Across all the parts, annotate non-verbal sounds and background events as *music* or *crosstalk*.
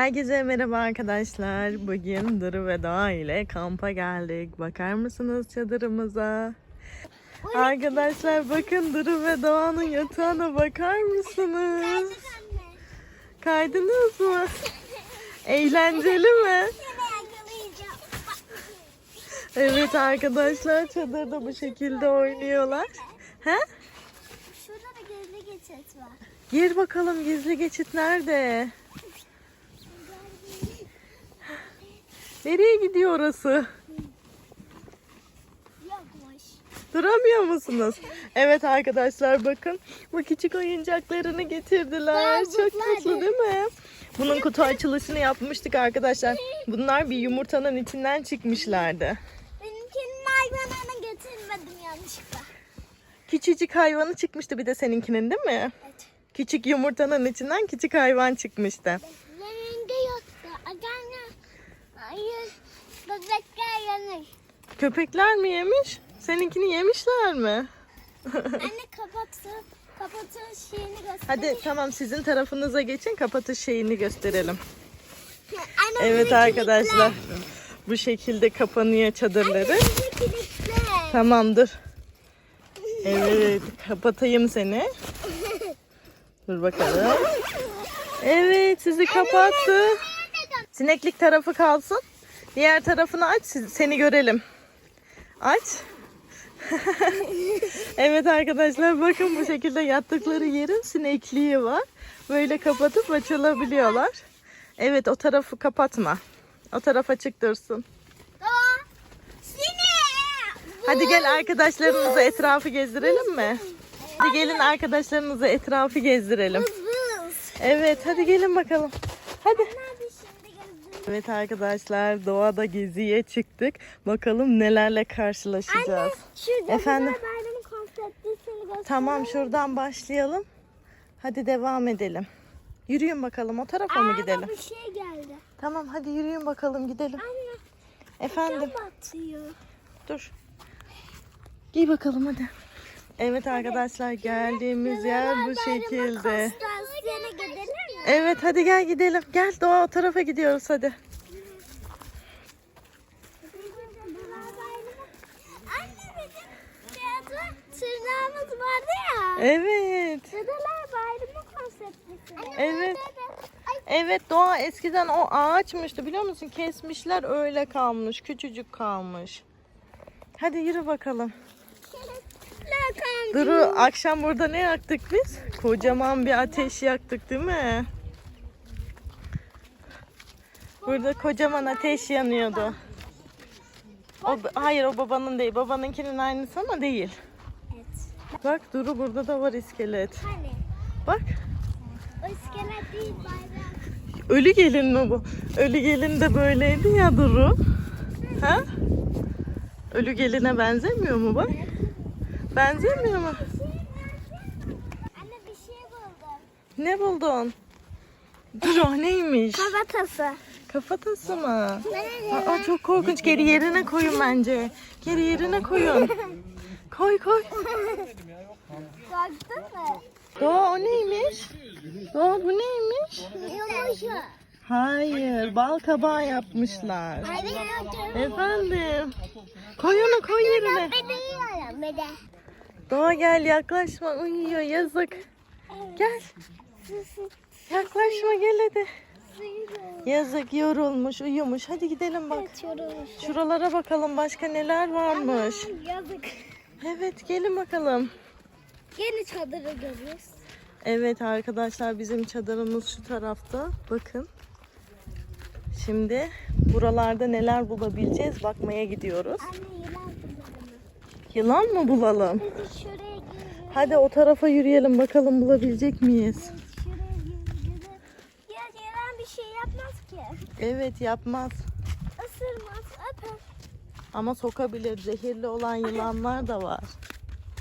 Herkese merhaba arkadaşlar. Bugün Duru ve Doğa ile kampa geldik. Bakar mısınız çadırımıza? Arkadaşlar bakın Duru ve Doğa'nın yatağına bakar mısınız? Kaydınız mı? *laughs* Eğlenceli mi? Evet arkadaşlar çadırda bu şekilde oynuyorlar. He? Şurada da gizli geçit var. Gir bakalım gizli geçit nerede? Nereye gidiyor orası? Yokmuş. Duramıyor musunuz? Evet arkadaşlar bakın bu küçük oyuncaklarını getirdiler. Çok mutlu değil mi? Bunun kutu açılışını yapmıştık arkadaşlar. *laughs* Bunlar bir yumurtanın içinden çıkmışlardı. Benimkinin hayvanını getirmedim yanlışlıkla. Küçücük hayvanı çıkmıştı bir de seninkinin değil mi? Evet. Küçük yumurtanın içinden küçük hayvan çıkmıştı. Benimki Bebekler yanır. Köpekler mi yemiş? Seninkini yemişler mi? Anne kapatıp kapatın şeyini göster. Hadi tamam sizin tarafınıza geçin kapatış şeyini gösterelim. Anne, Evet arkadaşlar kilitle. bu şekilde kapanıyor çadırları. Kilitle. Tamamdır. Evet kapatayım seni. Dur bakalım. Evet sizi kapattı. Sineklik tarafı kalsın. Diğer tarafını aç seni görelim. Aç. *laughs* evet arkadaşlar bakın bu şekilde yattıkları yerin sinekliği var. Böyle kapatıp açılabiliyorlar. Evet o tarafı kapatma. O taraf açık dursun. Hadi gel arkadaşlarınızı etrafı gezdirelim mi? Hadi gelin arkadaşlarınızı etrafı gezdirelim. Evet hadi gelin bakalım. Hadi. Evet arkadaşlar doğada geziye çıktık. Bakalım nelerle karşılaşacağız. Şurada Efendim? Bayram'ın. Tamam şuradan başlayalım. Hadi devam edelim. Yürüyün bakalım o tarafa mı Aa, gidelim? Bir şey geldi. Tamam hadi yürüyün bakalım gidelim. Anne Efendim dur. Giy bakalım hadi. Evet arkadaşlar geldiğimiz yer bu şekilde. Evet hadi gel gidelim. Gel Doğa o tarafa gidiyoruz hadi. Tırnağımız vardı ya. Evet. Dedeler bayramı konseptlisi. Evet. Evet Doğa eskiden o ağaçmıştı biliyor musun? Kesmişler öyle kalmış. Küçücük kalmış. Hadi yürü bakalım. Duru akşam burada ne yaktık biz? Kocaman bir ateş yaktık değil mi? Burada kocaman ateş yanıyordu. O, hayır o babanın değil. Babanınkinin aynısı ama değil. Evet. Bak Duru burada da var iskelet. Hani Bak o iskelet değil bayram. ölü gelin mi bu? Ölü gelin de böyleydi ya Duru. Ha? Ölü geline benzemiyor mu bak? Benzemiyor mu? Anne bir şey buldum. Ne buldun? Dur o neymiş? Kafatası. Kafatası mı? Aa, çok korkunç. Geri yerine koyun bence. Geri yerine koyun. Koy koy. Baktın mı? Doğa o neymiş? Doğa bu neymiş? Yumuşak. Hayır bal kabağı yapmışlar. Efendim. Koy onu koy yerine. Ben de yiyorum bir de. Doğa gel yaklaşma uyuyor yazık. Gel yaklaşma gel hadi. Yazık yorulmuş uyumuş. Hadi gidelim bak. Yorulmuş. Şuralara bakalım başka neler varmış. Yazık. Evet gelin bakalım. Yeni çadırı görüyoruz. Evet arkadaşlar bizim çadırımız şu tarafta. Bakın. Şimdi buralarda neler bulabileceğiz bakmaya gidiyoruz. Anne. Yılan mı bulalım? Hadi o tarafa yürüyelim bakalım bulabilecek miyiz? Ya yılan bir şey yapmaz ki. Evet yapmaz. Isırmaz, öper. Ama sokabilir. Zehirli olan yılanlar da var.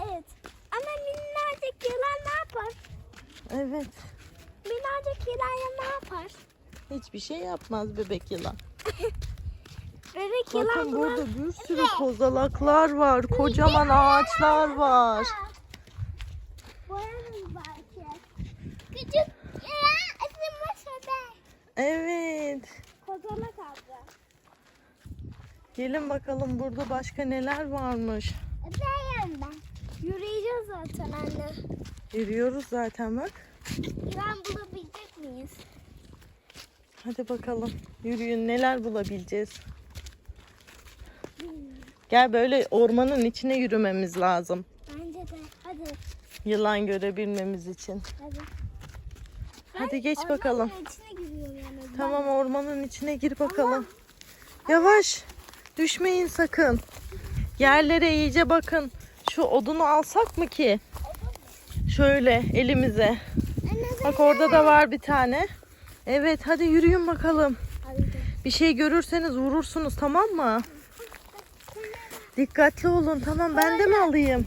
Evet. Ama minnacık yılan ne yapar? Evet. Minnacık yılan ya ne yapar? Hiçbir şey yapmaz bebek yılan. *laughs* Bebek Bakın yılanlar. burada bir sürü kozalaklar var. Kocaman ağaçlar var. Evet. Kozalak abla. Gelin bakalım burada başka neler varmış. Öpeyim ben. Yürüyeceğiz zaten anne. Yürüyoruz zaten bak. Yılan bulabilecek miyiz? Hadi bakalım yürüyün neler bulabileceğiz. Gel böyle ormanın içine yürümemiz lazım. Bence de. Hadi. Yılan görebilmemiz için. Hadi. Hadi geç ormanın bakalım. yani. Tamam ormanın içine gir bakalım. Yavaş. Düşmeyin sakın. Yerlere iyice bakın. Şu odunu alsak mı ki? Şöyle elimize. Anne Bak orada da var bir tane. Evet hadi yürüyün bakalım. Bir şey görürseniz vurursunuz tamam mı? Dikkatli olun tamam ben de mi alayım?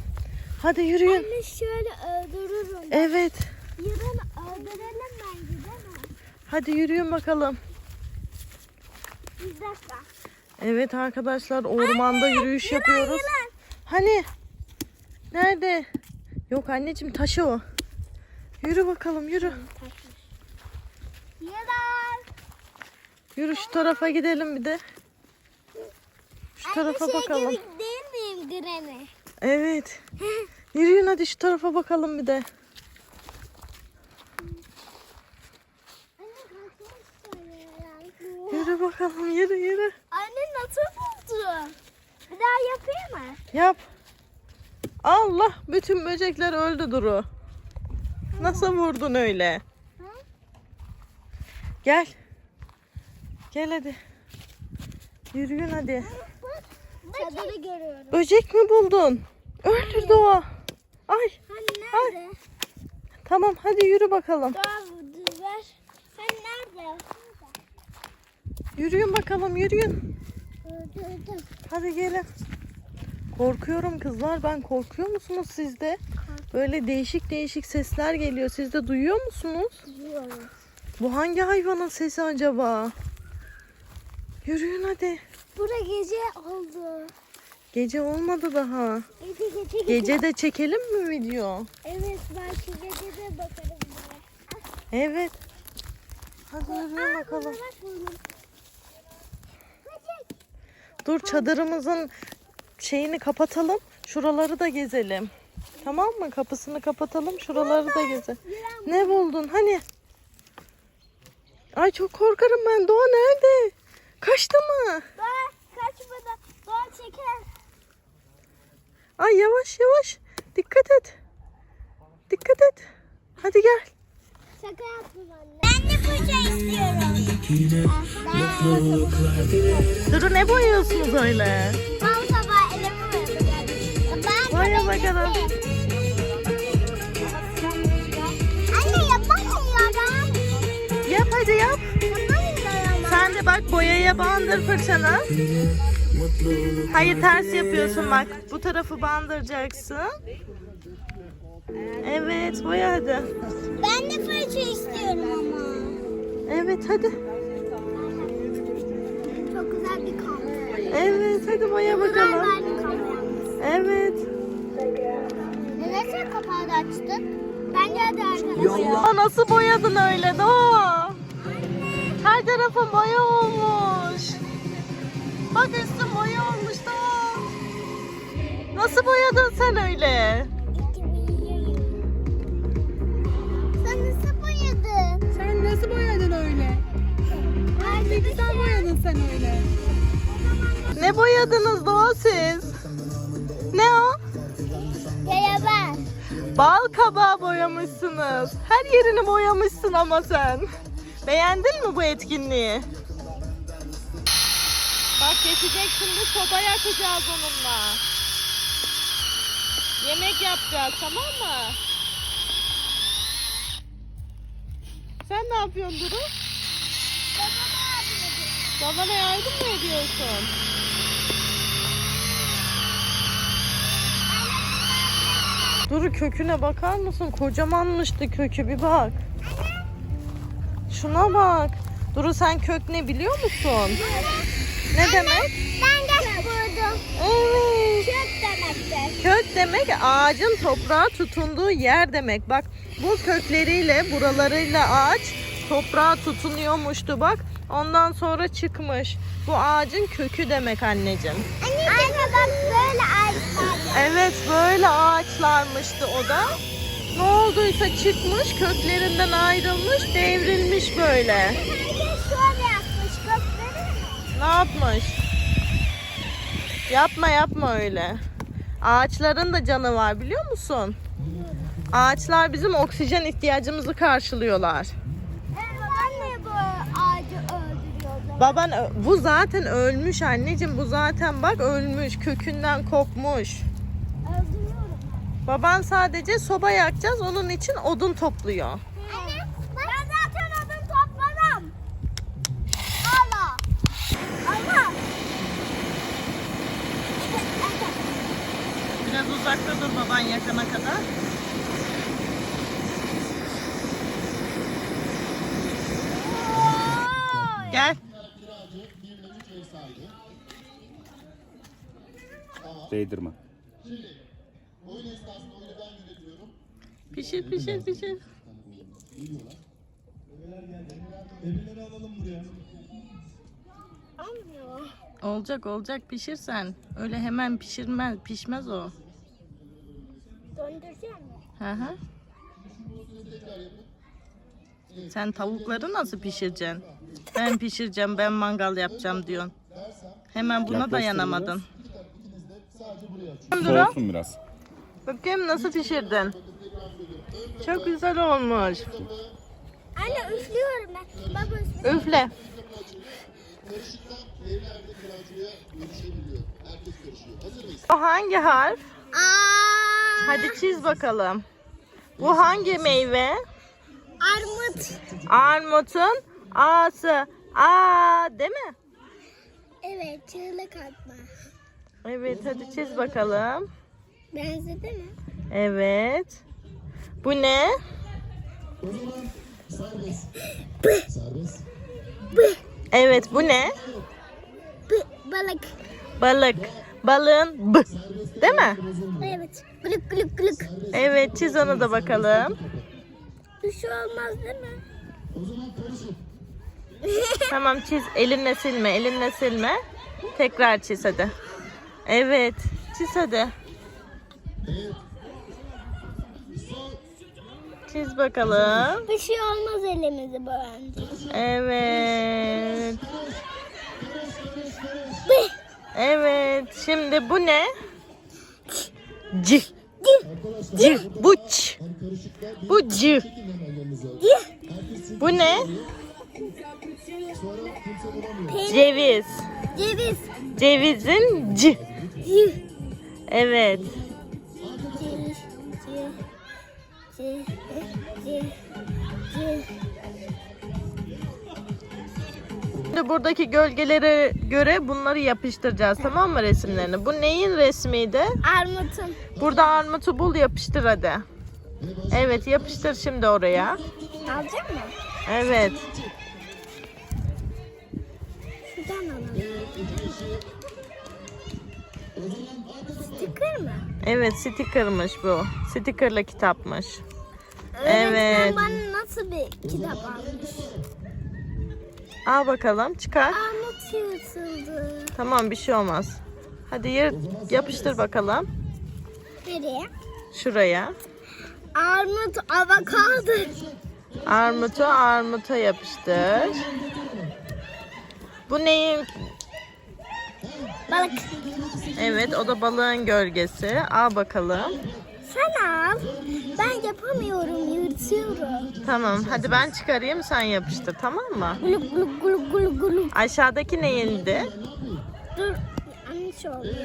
Hadi yürüyün. Anne şöyle öldürürüm. Evet. Yılanı öldürelim bence değil mi? Hadi yürüyün bakalım. Bir dakika. Evet arkadaşlar ormanda yürüyüş yapıyoruz. Hani? Nerede? Yok anneciğim taşı o. Yürü bakalım yürü. Yılan. Yürü şu tarafa gidelim bir de. Şu tarafa Aynı bakalım. şey gibi değil miyim Granny? Evet. *laughs* Yürüyün hadi şu tarafa bakalım bir de. Anne. Yürü bakalım yürü yürü. Anne nasıl buldu? Bir daha yapayım mı? Yap. Allah bütün böcekler öldü Duru. Nasıl vurdun öyle? Hı? Gel. Gel hadi. Yürüyün hadi. Çadırı görüyorum. Böcek mi buldun? Öldürdü o. Ay Hani nerede? tamam hadi yürü bakalım. Doğa ver. Sen nerede? Yürüyün bakalım yürüyün. Öldürdüm. Hadi gelin. Korkuyorum kızlar ben korkuyor musunuz siz de? Böyle değişik değişik sesler geliyor. Siz de duyuyor musunuz? Yiyorum. Bu hangi hayvanın sesi acaba? Yürüyün hadi. Bura gece oldu. Gece olmadı daha. Gece gece gece. Gece de çekelim mi video? Evet şu gece de bakarım. buraya. Evet. Hadi yürüyün bakalım. Dur çadırımızın şeyini kapatalım. Şuraları da gezelim. Tamam mı? Kapısını kapatalım. Şuraları da gezelim. Ne buldun? Hani? Ay çok korkarım ben. Doğa nerede? Kaçtı mı? Doğa kaçmadı. Doğa çeker. Ay yavaş yavaş. Dikkat et. Dikkat et. Hadi gel. Şaka yaptım anne. Ben de fırça istiyorum. Ben Duru ne boyuyorsunuz öyle? Tam sabah elimi boyadım. Ben Boya bakalım. Anne yapamıyorum. Yap hadi yap. Sen de bak boyaya bandır fırçanı. Hayır ters yapıyorsun bak. Bu tarafı bandıracaksın. Evet boya hadi. Ben de fırça istiyorum ama. Evet hadi. Çok güzel bir kamp. Evet hadi boya bakalım. Evet. Neden sen kapağı da açtın? Bence hadi arkadaşlar. Nasıl boyadın öyle Doğa? Her tarafın boya olmuş. Bak üstün boya olmuş Doğa. Nasıl boyadın sen öyle? Sen nasıl boyadın? Sen nasıl boyadın öyle? Ne güzel boyadın sen öyle. Ne boyadınız Doğa siz? Ne o? Yaya ben. Bal kabağı boyamışsınız. Her yerini boyamışsın ama sen. Beğendin mi bu etkinliği? Bak geçecek şimdi soba yakacağız onunla. Yemek yapacağız tamam mı? Sen ne yapıyorsun Duru? Babana yardım mı ediyorsun? Duru köküne bakar mısın? Kocamanmıştı kökü bir bak. Şuna bak. Duru sen kök ne biliyor musun? Ne demek? Ben de buldum. Evet. Kök demektir. Kök demek ağacın toprağa tutunduğu yer demek. Bak bu kökleriyle buralarıyla ağaç toprağa tutunuyormuştu bak. Ondan sonra çıkmış. Bu ağacın kökü demek anneciğim. Anne bak böyle ağaçlar. Evet böyle ağaçlarmıştı o da. Ne olduysa çıkmış köklerinden ayrılmış devrilmiş böyle. Herkes şöyle yapmış. Mi? Ne yapmış? Yapma yapma öyle. Ağaçların da canı var biliyor musun? Ağaçlar bizim oksijen ihtiyacımızı karşılıyorlar. Anne bu ağacı öldürüyordu. Baban bu zaten ölmüş anneciğim bu zaten bak ölmüş kökünden kopmuş. Öldürüyorum. Baban sadece soba yakacağız onun için odun topluyor. Anne ben zaten odun topladım. Allah. Allah. Biraz uzakta dur baban yakana kadar. Gel. Değdirme. Pişir pişir pişir. Olmuyor. Olacak olacak pişirsen. Öyle hemen pişirmez pişmez o. Döndüreceğim mi? Hı hı. Sen tavukları nasıl pişireceksin? Ben pişireceğim, ben mangal yapacağım diyorsun. Hemen buna dayanamadın. Soğusun biraz. Bakayım nasıl pişirdin? Çok güzel olmuş. Anne üflüyorum ben. Baba üflüyor. Üfle. O hangi harf? Aa, Hadi çiz bakalım. Bu hangi meyve? armut. Armutun A'sı. A değil mi? Evet çığlık atma. Evet hadi çiz bakalım. Benzedi mi? Evet. Bu ne? Evet bu ne? Balık. Balık. Balığın B. Değil mi? Evet. Gülük gülük gülük. Evet çiz onu da bakalım. Bir şey olmaz değil mi? *laughs* Tamam çiz. Elinle silme. Elinle silme. Tekrar çiz hadi. Evet. Çiz hadi. Çiz bakalım. Bir şey olmaz elimizi boyandı. Evet. Evet. Şimdi bu ne? C. C. Bu ç. Bu c. Bu ne? Ceviz. Ceviz. Cevizin. C. Evet. C. C. C. Şimdi buradaki gölgelere göre bunları yapıştıracağız tamam mı resimlerini? Bu neyin resmiydi? Armutun. Burada armutu bul yapıştır hadi. Evet yapıştır şimdi oraya. Alacak mı? Evet. Şuradan alalım. Sticker mı? Evet stickermış bu. Stickerlı kitapmış. Öğretmen Evet. bana nasıl bir kitap almış? Al bakalım çıkar. Armut yırtıldı. Tamam bir şey olmaz. Hadi yır, yapıştır bakalım. Nereye? Şuraya. Armut avokado. Armutu armuta yapıştır. Bu neyin? Balık. Evet o da balığın gölgesi. Al bakalım. Sen al. Ben yapamıyorum. Yırtıyorum. Tamam hadi ben çıkarayım sen yapıştır tamam mı? Guluk guluk guluk guluk guluk. Aşağıdaki neyindi? Dur. Yanlış oldu.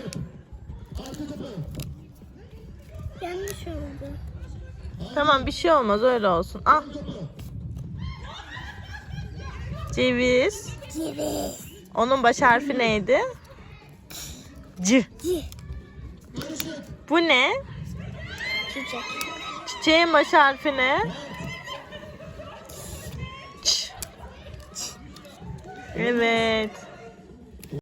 Yanlış oldu. Tamam bir şey olmaz öyle olsun. Al. Ceviz. Ceviz. Onun baş harfi neydi? C. C. Bu ne? Çiçek. Çiçeğin baş harfi ne? Ç. Evet.